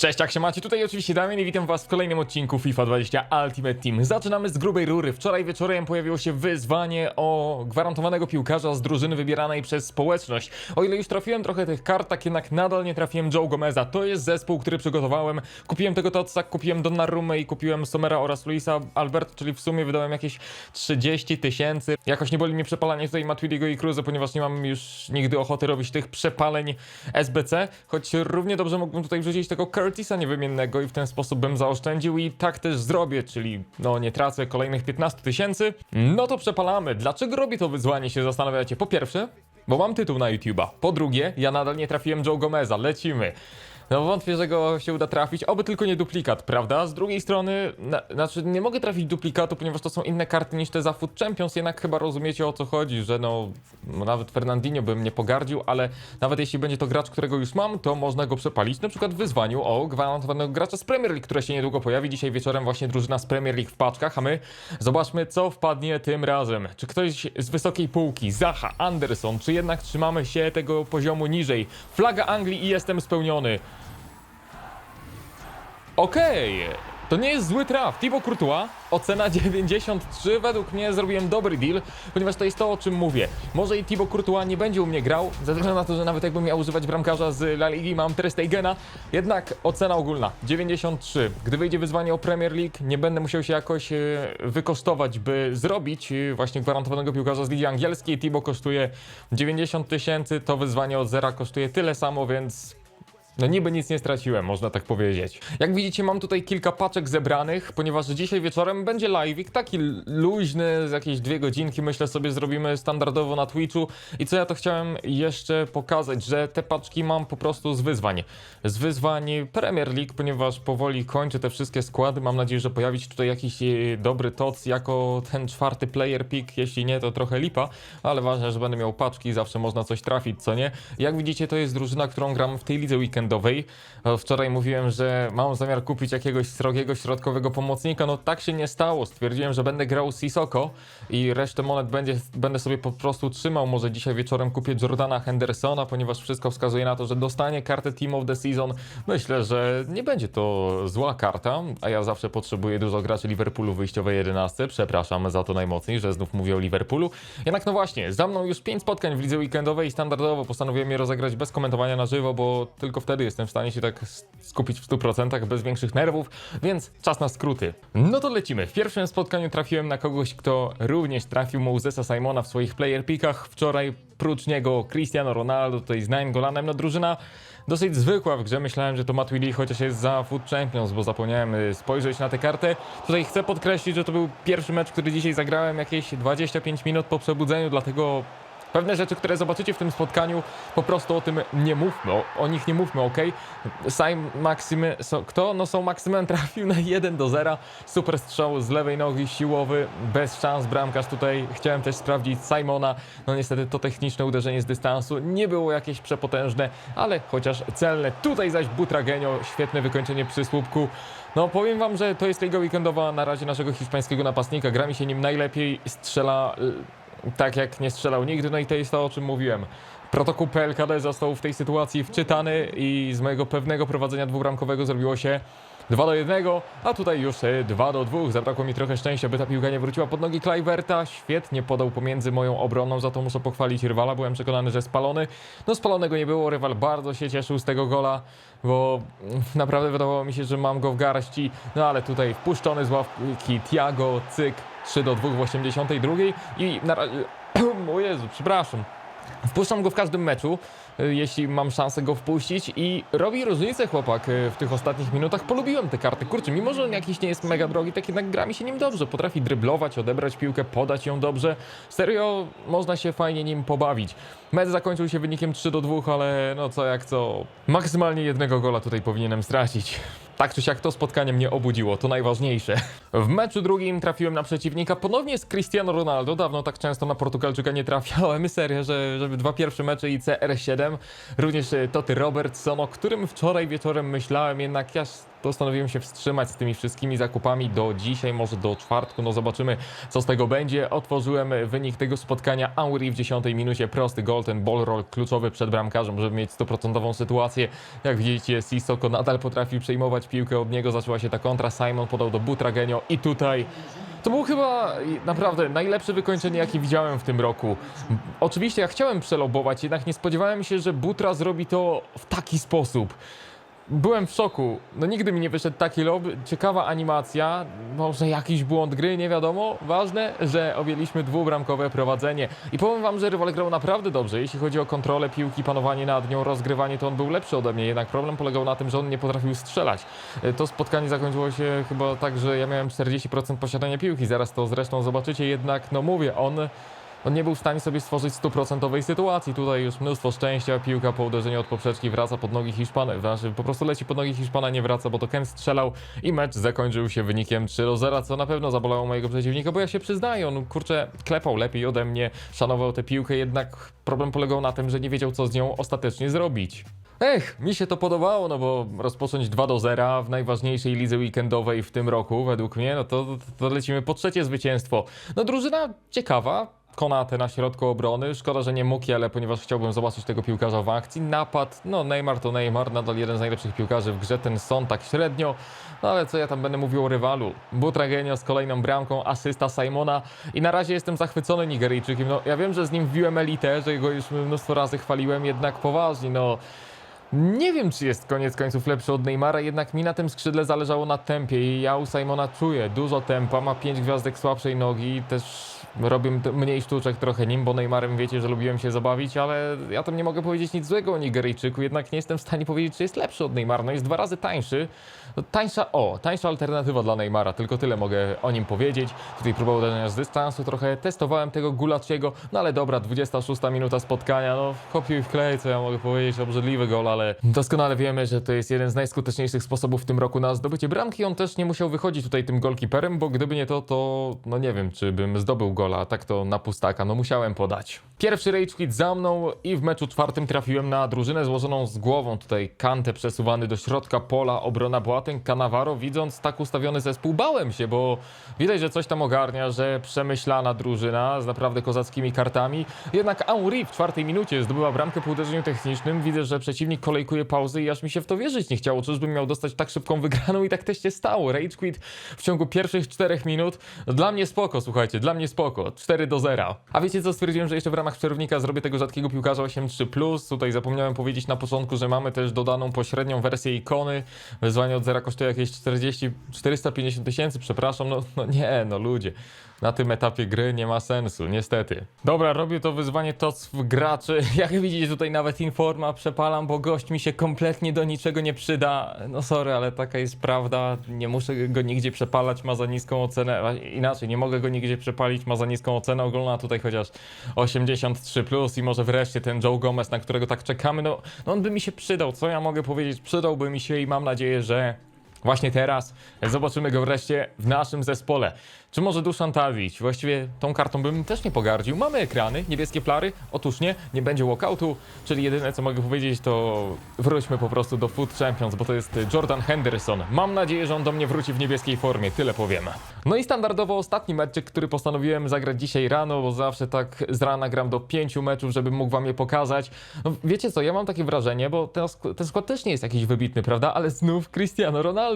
Cześć, jak się macie? Tutaj oczywiście Damian i witam was w kolejnym odcinku FIFA 20 Ultimate Team. Zaczynamy z grubej rury. Wczoraj wieczorem pojawiło się wyzwanie o gwarantowanego piłkarza z drużyny wybieranej przez społeczność. O ile już trafiłem trochę tych kart, tak jednak nadal nie trafiłem Joe Gomeza. To jest zespół, który przygotowałem. Kupiłem tego Totsa, kupiłem Donnarumę i kupiłem Somera oraz Luisa Albert, czyli w sumie wydałem jakieś 30 tysięcy. Jakoś nie boli mnie przepalanie tutaj Matuidiego i Cruze, ponieważ nie mam już nigdy ochoty robić tych przepaleń SBC, choć równie dobrze mógłbym tutaj wrzucić tego Curtisa niewymiennego i w ten sposób bym zaoszczędził i tak też zrobię, czyli no nie tracę kolejnych 15 tysięcy. No to przepalamy. Dlaczego robię to wyzwanie się zastanawiacie? Po pierwsze, bo mam tytuł na YouTube'a. Po drugie, ja nadal nie trafiłem Joe Gomeza. Lecimy. No wątpię, że go się uda trafić, oby tylko nie duplikat, prawda? Z drugiej strony, na, znaczy nie mogę trafić duplikatu, ponieważ to są inne karty niż te za Food Champions, jednak chyba rozumiecie o co chodzi, że no, no nawet Fernandinho bym nie pogardził, ale nawet jeśli będzie to gracz, którego już mam, to można go przepalić, na przykład w wyzwaniu o gwarantowanego gracza z Premier League, które się niedługo pojawi. Dzisiaj wieczorem właśnie drużyna z Premier League w paczkach, a my zobaczmy co wpadnie tym razem. Czy ktoś z wysokiej półki, Zaha, Anderson, czy jednak trzymamy się tego poziomu niżej? Flaga Anglii i jestem spełniony. Okej, to nie jest zły traf. Thibaut Courtois, ocena 93. Według mnie zrobiłem dobry deal, ponieważ to jest to, o czym mówię. Może i Thibaut Courtois nie będzie u mnie grał, ze względu na to, że nawet jakbym miał używać bramkarza z La Ligi, mam Ter Stegena. Jednak ocena ogólna 93. Gdy wyjdzie wyzwanie o Premier League, nie będę musiał się jakoś e, wykosztować, by zrobić e, właśnie gwarantowanego piłkarza z Ligi Angielskiej. Thibaut kosztuje 90 tysięcy, to wyzwanie od zera kosztuje tyle samo, więc no niby nic nie straciłem, można tak powiedzieć. Jak widzicie, mam tutaj kilka paczek zebranych, ponieważ dzisiaj wieczorem będzie live'ik, taki luźny, z jakieś dwie godzinki, myślę sobie zrobimy standardowo na Twitchu. I co ja to chciałem jeszcze pokazać, że te paczki mam po prostu z wyzwań. Z wyzwań Premier League, ponieważ powoli kończę te wszystkie składy. Mam nadzieję, że pojawi się tutaj jakiś e, dobry toc jako ten czwarty player pick. Jeśli nie, to trochę lipa, ale ważne, że będę miał paczki, zawsze można coś trafić, co nie. Jak widzicie, to jest drużyna, którą gram w tej lidze weekendowej. E, Wczoraj mówiłem, że mam zamiar kupić jakiegoś srogiego środkowego pomocnika. No tak się nie stało. Stwierdziłem, że będę grał Sisoko i resztę monet będzie, będę sobie po prostu trzymał. Może dzisiaj wieczorem kupię Jordana Hendersona, ponieważ wszystko wskazuje na to, że dostanie kartę Team of the Season. Myślę, że nie będzie to zła karta, a ja zawsze potrzebuję dużo graczy Liverpoolu wyjściowej 11. Przepraszam za to najmocniej, że znów mówię o Liverpoolu. Jednak no właśnie, za mną już 5 spotkań w lidze weekendowej i standardowo postanowiłem je rozegrać bez komentowania na żywo, bo tylko wtedy jestem w stanie się tak skupić w 100% bez większych nerwów, więc czas na skróty. No to lecimy. W pierwszym spotkaniu trafiłem na kogoś, kto również trafił Mosesa Simona w swoich player pickach. Wczoraj prócz niego Cristiano Ronaldo, tutaj z Naingolanem, no drużyna dosyć zwykła w grze. Myślałem, że to Matuidi, chociaż jest za Food Champions, bo zapomniałem y, spojrzeć na tę kartę. Tutaj chcę podkreślić, że to był pierwszy mecz, który dzisiaj zagrałem jakieś 25 minut po przebudzeniu, dlatego Pewne rzeczy, które zobaczycie w tym spotkaniu, po prostu o tym nie mówmy, o, o nich nie mówmy, ok? Sam Maksymy, so, kto? No są Maksymem trafił na 1 do 0, super strzał z lewej nogi, siłowy, bez szans, bramkarz tutaj, chciałem też sprawdzić Simona, no niestety to techniczne uderzenie z dystansu nie było jakieś przepotężne, ale chociaż celne, tutaj zaś Butragenio, świetne wykończenie przy słupku, no powiem wam, że to jest liga weekendowa na razie naszego hiszpańskiego napastnika, gra mi się nim najlepiej, strzela tak jak nie strzelał nigdy, no i to jest to, o czym mówiłem. Protokół PLKD został w tej sytuacji wczytany i z mojego pewnego prowadzenia dwubramkowego zrobiło się 2 do 1, a tutaj już e, 2 do 2. Zabrakło mi trochę szczęścia, by ta piłka nie wróciła pod nogi Klajwerta. Świetnie podał pomiędzy moją obroną, za to muszę pochwalić rywala. Byłem przekonany, że spalony. No spalonego nie było, rywal bardzo się cieszył z tego gola, bo mm, naprawdę wydawało mi się, że mam go w garści. No ale tutaj wpuszczony z ławki Tiago, cyk, 3 do 2 w 82 i na razie... O Jezu, przepraszam. Wpuszczam go w każdym meczu, jeśli mam szansę go wpuścić i robi różnicę chłopak y, w tych ostatnich minutach. Polubiłem te karty. Kurczę, mimo że on jakiś nie jest mega drogi, tak jednak gra mi się nim dobrze. Potrafi dryblować, odebrać piłkę, podać ją dobrze. Serio, można się fajnie nim pobawić. Mecz zakończył się wynikiem 3 do 2, ale no co jak co. Maksymalnie jednego gola tutaj powinienem stracić. Tak czy siak to spotkanie mnie obudziło, to najważniejsze. W meczu drugim trafiłem na przeciwnika ponownie z Cristiano Ronaldo. Dawno tak często na Portugalczyka nie trafiałem. Serio, że, żeby dwa pierwsze mecze i CR7. Również e, Toty Robertson, o którym wczoraj wieczorem myślałem, jednak ja postanowiłem się wstrzymać z tymi wszystkimi zakupami do dzisiaj, może do czwartku, no zobaczymy co z tego będzie. Otworzyłem wynik tego spotkania, Auri w 10 minucie, prosty gol, ten ball roll kluczowy przed bramkarzem, żeby mieć 100% sytuację. Jak widzicie, Sissoko nadal potrafi przejmować piłkę od niego, zaczęła się ta kontra, Simon podał do Butragenio i tutaj to było chyba naprawdę najlepsze wykończenie, jakie widziałem w tym roku. Oczywiście ja chciałem przelobować, jednak nie spodziewałem się, że Butra zrobi to w taki sposób. Byłem w szoku. No nigdy mi nie wyszedł taki lob. Ciekawa animacja. Może jakiś błąd gry, nie wiadomo. Ważne, że objęliśmy dwubramkowe prowadzenie. I powiem wam, że rywal grał naprawdę dobrze. Jeśli chodzi o kontrolę piłki, panowanie nad nią, rozgrywanie, to on był lepszy ode mnie. Jednak problem polegał na tym, że on nie potrafił strzelać. E, To spotkanie zakończyło się chyba tak, że ja miałem 40% posiadania piłki. Zaraz to zresztą zobaczycie. Jednak, no mówię, on on nie był w stanie sobie stworzyć stuprocentowej sytuacji. Tutaj już mnóstwo szczęścia, piłka po uderzeniu od poprzeczki wraca pod nogi Hiszpana, znaczy po prostu leci pod nogi Hiszpana, nie wraca, bo to Ken strzelał i mecz zakończył się wynikiem 3 do 0, co na pewno zabolało mojego przeciwnika, bo ja się przyznaję, on kurczę klepał lepiej ode mnie, szanował tę piłkę, jednak problem polegał na tym, że nie wiedział co z nią ostatecznie zrobić. Ech, mi się to podobało, no bo rozpocząć 2 do 0 w najważniejszej lidze weekendowej w tym roku, według mnie, no to, to lecimy po trzecie zwycięstwo. No drużyna ciekawa, Konate na środku obrony. Szkoda, że nie Muki, ale ponieważ chciałbym zobaczyć tego piłkarza w akcji. Napad, no Neymar to Neymar, nadal jeden z najlepszych piłkarzy w grze. Ten Son tak średnio, no ale co ja tam będę mówił o rywalu. Butragenio z kolejną bramką, asysta Simona i na razie jestem zachwycony Nigeryjczykiem. No ja wiem, że z nim wbiłem elitę, że go już mnóstwo razy chwaliłem, jednak poważnie, no... Nie wiem, czy jest koniec końców lepszy od Neymara, jednak mi na tym skrzydle zależało na tempie i ja u Simona czuję dużo tempa, ma 5 gwiazdek słabszej nogi, też robię t- mniej sztuczek trochę nim, bo Neymarem wiecie, że lubiłem się zabawić, ale ja tam nie mogę powiedzieć nic złego o Nigeryjczyku, jednak nie jestem w stanie powiedzieć, czy jest lepszy od Neymara, no jest dwa razy tańszy, no, tańsza, o, tańsza alternatywa dla Neymara, tylko tyle mogę o nim powiedzieć, tutaj próbował uderzenia z dystansu trochę, testowałem tego Gulaciego, no ale dobra, 26 minuta spotkania, no kopiuj i wklej, co ja mogę powiedzieć, obrzydliwy gol, ale doskonale wiemy, że to jest jeden z najskuteczniejszych sposobów w tym roku na zdobycie bramki, on też nie musiał wychodzić tutaj tym golkiperem, bo gdyby nie to, to no nie wiem, czy bym zdobył gola, a tak to na pustaka, no musiałem podać. Pierwszy rage quit za mną i w meczu czwartym trafiłem na drużynę złożoną z głową, tutaj Kante przesuwany do środka pola, obrona Boateng, Cannavaro, widząc tak ustawiony zespół, bałem się, bo widać, że coś tam ogarnia, że przemyślana drużyna z naprawdę kozackimi kartami, jednak Henri w czwartej minucie zdobyła bramkę po uderzeniu technicznym, widzę, że przeciwnik kolejkuje pauzy i aż mi się w to wierzyć nie chciało, czyżbym miał dostać tak szybką wygraną? I tak też się stało, rage quit w ciągu pierwszych czterech minut, dla mnie spoko, słuchajcie, dla mnie spoko, 4 do 0. A wiecie co, stwierdziłem, że jeszcze w ramach przerwnika zrobię tego rzadkiego piłkarza 8-3+, tutaj zapomniałem powiedzieć na początku, że mamy też dodaną pośrednią wersję ikony, wyzwanie od zera kosztuje jakieś 40, 450 tysięcy, przepraszam, no, no nie, no ludzie. Na tym etapie gry nie ma sensu, niestety. Dobra, robię to wyzwanie TOC w graczy. Jak widzicie tutaj nawet informa przepalam, bo gość mi się kompletnie do niczego nie przyda. No sorry, ale taka jest prawda. Nie muszę go nigdzie przepalać, ma za niską ocenę. Inaczej, nie mogę go nigdzie przepalić, ma za niską ocenę ogólną, a tutaj chociaż 83 plus i może wreszcie ten Joe Gomez, na którego tak czekamy. No, no on by mi się przydał, co ja mogę powiedzieć? Przydałby mi się i mam nadzieję, że Właśnie teraz zobaczymy go wreszcie w naszym zespole. Czy może Duszan Tadić? Właściwie tą kartą bym też nie pogardził. Mamy ekrany, niebieskie flary. Otóż nie, nie będzie walkoutu, czyli jedyne co mogę powiedzieć to wróćmy po prostu do Food Champions, bo to jest Jordan Henderson. Mam nadzieję, że on do mnie wróci w niebieskiej formie, tyle powiem. No i standardowo ostatni meczek, który postanowiłem zagrać dzisiaj rano, bo zawsze tak z rana gram do pięciu meczów, żebym mógł wam je pokazać. No wiecie co, ja mam takie wrażenie, bo ten, ten skład też nie jest jakiś wybitny, prawda? Ale znów Cristiano Ronaldo.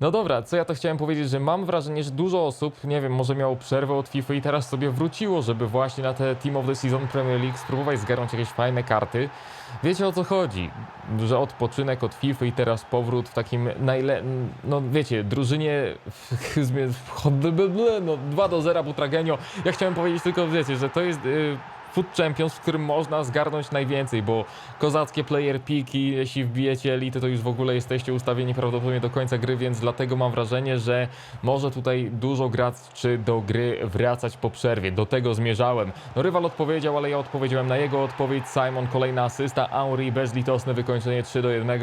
No dobra, co ja to chciałem powiedzieć, że mam wrażenie, że dużo osób, nie wiem, może miało przerwę od FIFA i teraz sobie wróciło, żeby właśnie na te Team of the Season Premier League spróbować zgarnąć jakieś fajne karty. Wiecie o co chodzi? Że odpoczynek od FIFA i teraz powrót w takim najle... No wiecie, drużynie... No 2 do 0 Butragenio. Ja chciałem powiedzieć tylko, wiecie, że to jest... Yy... Food Champions, w którym można zgarnąć najwięcej, bo kozackie player piki, jeśli wbijecie elity, to już w ogóle jesteście ustawieni prawdopodobnie do końca gry, więc dlatego mam wrażenie, że może tutaj dużo graczy do gry wracać po przerwie. Do tego zmierzałem. No rywal odpowiedział, ale ja odpowiedziałem na jego odpowiedź. Simon kolejna asysta, Henri bezlitosne wykończenie 3 do 1.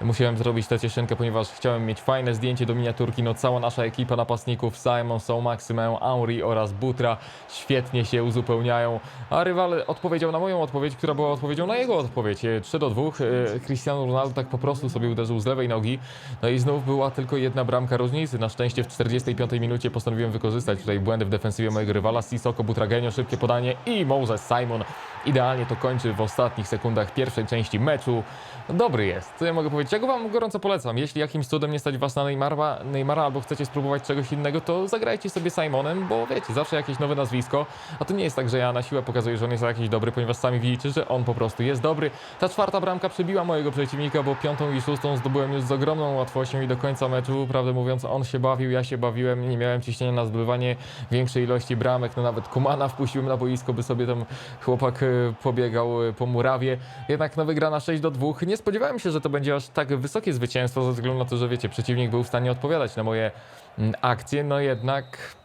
musiałem zrobić tę cieszynkę, ponieważ chciałem mieć fajne zdjęcie do miniaturki. No cała nasza ekipa napastników, Simon, So, Maksymę, Henri oraz Butra świetnie się uzupełniają, rywal odpowiedział na moją odpowiedź, która była odpowiedzią na jego odpowiedź. E, 3 do 2. E, Cristiano Ronaldo tak po prostu sobie uderzył z lewej nogi. No i znów była tylko jedna bramka różnicy. Na szczęście w 45 minucie postanowiłem wykorzystać tutaj błędy w defensywie mojego rywala. Sissoko, Butragenio, szybkie podanie i Moses Simon idealnie to kończy w ostatnich sekundach pierwszej części meczu. Dobry jest, co ja mogę powiedzieć? Ja go wam gorąco polecam. Jeśli jakimś cudem nie stać was na Neymara, Neymara albo chcecie spróbować czegoś innego, to zagrajcie sobie Simonem, bo wiecie, zawsze jakieś nowe nazwisko. A to nie jest tak, że ja na siłę pokazuję, że on jest jakiś dobry, ponieważ sami widzicie, że on po prostu jest dobry. Ta czwarta bramka przebiła mojego przeciwnika, bo piątą i szóstą zdobyłem już z ogromną łatwością i do końca meczu, prawdę mówiąc, on się bawił, ja się bawiłem, nie miałem ciśnienia na zdobywanie większej ilości bramek, no nawet Kumana wpuściłem na boisko, by sobie tam chłopak e, pobiegał e, po murawie. Jednak no wygrana 6 do 2. Nie spodziewałem się, że to będzie aż tak wysokie zwycięstwo, ze względu na to, że wiecie, przeciwnik był w stanie odpowiadać na moje mm, akcje, no jednak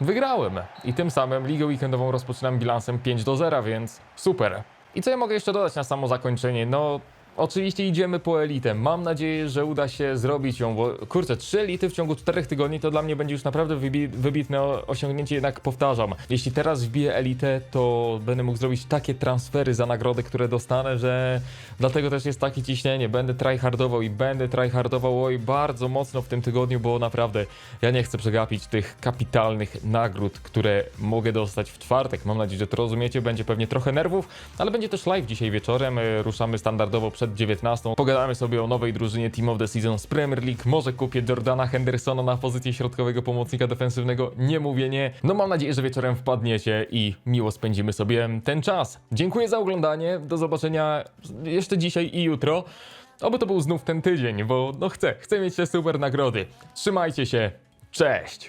wygrałem. I tym samym ligę weekendową rozpoczynam bilansem 5 do 0, więc super. I co ja mogę jeszcze dodać na samo zakończenie? No, oczywiście idziemy po elitę. Mam nadzieję, że uda się zrobić ją, bo kurczę, 3 elity w ciągu 4 tygodni to dla mnie będzie już naprawdę wybi- wybitne osiągnięcie, jednak powtarzam. Jeśli teraz wbiję elitę, to będę mógł zrobić takie transfery za nagrody, które dostanę, że dlatego też jest takie ciśnienie. Będę tryhardował i będę tryhardował oj bardzo mocno w tym tygodniu, bo naprawdę ja nie chcę przegapić tych kapitalnych nagród, które mogę dostać w czwartek. Mam nadzieję, że to rozumiecie. Będzie pewnie trochę nerwów, ale będzie też live dzisiaj wieczorem. E, Ruszamy standardowo przed 19. Pogadamy sobie o nowej drużynie Team of the Season z Premier League. Może kupię Jordana Hendersona na pozycję środkowego pomocnika defensywnego. Nie mówię nie. No mam nadzieję, że wieczorem wpadniecie i miło spędzimy sobie ten czas. Dziękuję za oglądanie. Do zobaczenia jeszcze dzisiaj i jutro. Oby to był znów ten tydzień, bo no chcę, chcę mieć te super nagrody. Trzymajcie się. Cześć!